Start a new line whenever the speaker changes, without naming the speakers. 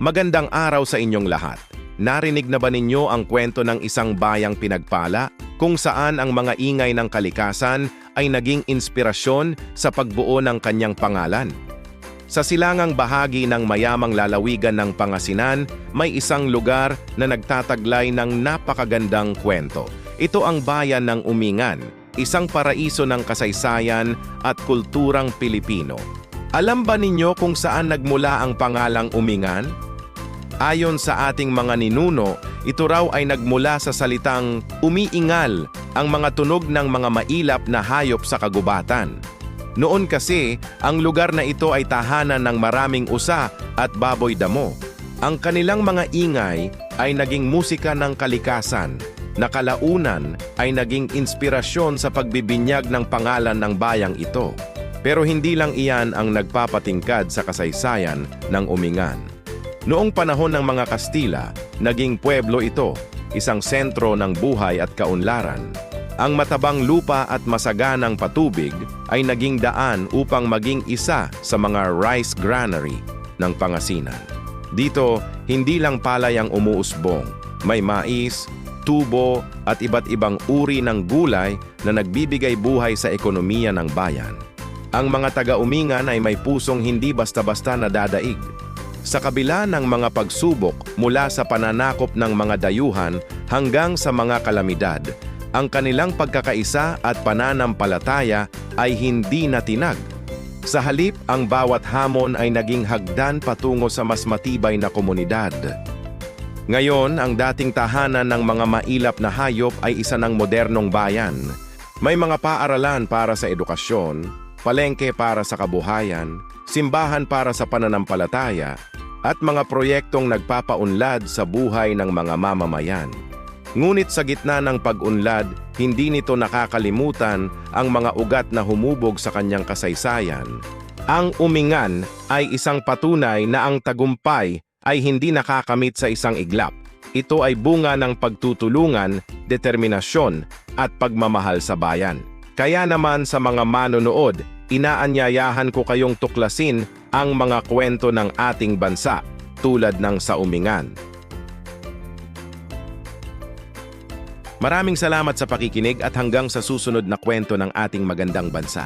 Magandang araw sa inyong lahat. Narinig na ba ninyo ang kwento ng isang bayang pinagpala kung saan ang mga ingay ng kalikasan ay naging inspirasyon sa pagbuo ng kanyang pangalan? Sa silangang bahagi ng mayamang lalawigan ng Pangasinan, may isang lugar na nagtataglay ng napakagandang kwento. Ito ang bayan ng Umingan, isang paraiso ng kasaysayan at kulturang Pilipino. Alam ba ninyo kung saan nagmula ang pangalang Umingan? Ayon sa ating mga ninuno, ito raw ay nagmula sa salitang umiingal ang mga tunog ng mga mailap na hayop sa kagubatan. Noon kasi, ang lugar na ito ay tahanan ng maraming usa at baboy damo. Ang kanilang mga ingay ay naging musika ng kalikasan, na kalaunan ay naging inspirasyon sa pagbibinyag ng pangalan ng bayang ito. Pero hindi lang iyan ang nagpapatingkad sa kasaysayan ng Umingan. Noong panahon ng mga Kastila, naging pueblo ito, isang sentro ng buhay at kaunlaran. Ang matabang lupa at masaganang patubig ay naging daan upang maging isa sa mga rice granary ng Pangasinan. Dito, hindi lang palay ang umuusbong, may mais, tubo at iba't ibang uri ng gulay na nagbibigay buhay sa ekonomiya ng bayan. Ang mga taga-umingan ay may pusong hindi basta-basta nadadaig. Sa kabila ng mga pagsubok mula sa pananakop ng mga dayuhan hanggang sa mga kalamidad, ang kanilang pagkakaisa at pananampalataya ay hindi natinag. Sa halip, ang bawat hamon ay naging hagdan patungo sa mas matibay na komunidad. Ngayon, ang dating tahanan ng mga mailap na hayop ay isa ng modernong bayan. May mga paaralan para sa edukasyon, palengke para sa kabuhayan, simbahan para sa pananampalataya, at mga proyektong nagpapaunlad sa buhay ng mga mamamayan. Ngunit sa gitna ng pag-unlad, hindi nito nakakalimutan ang mga ugat na humubog sa kanyang kasaysayan. Ang umingan ay isang patunay na ang tagumpay ay hindi nakakamit sa isang iglap. Ito ay bunga ng pagtutulungan, determinasyon at pagmamahal sa bayan. Kaya naman sa mga manonood, inaanyayahan ko kayong tuklasin ang mga kwento ng ating bansa tulad ng sa Umingan. Maraming salamat sa pakikinig at hanggang sa susunod na kwento ng ating magandang bansa.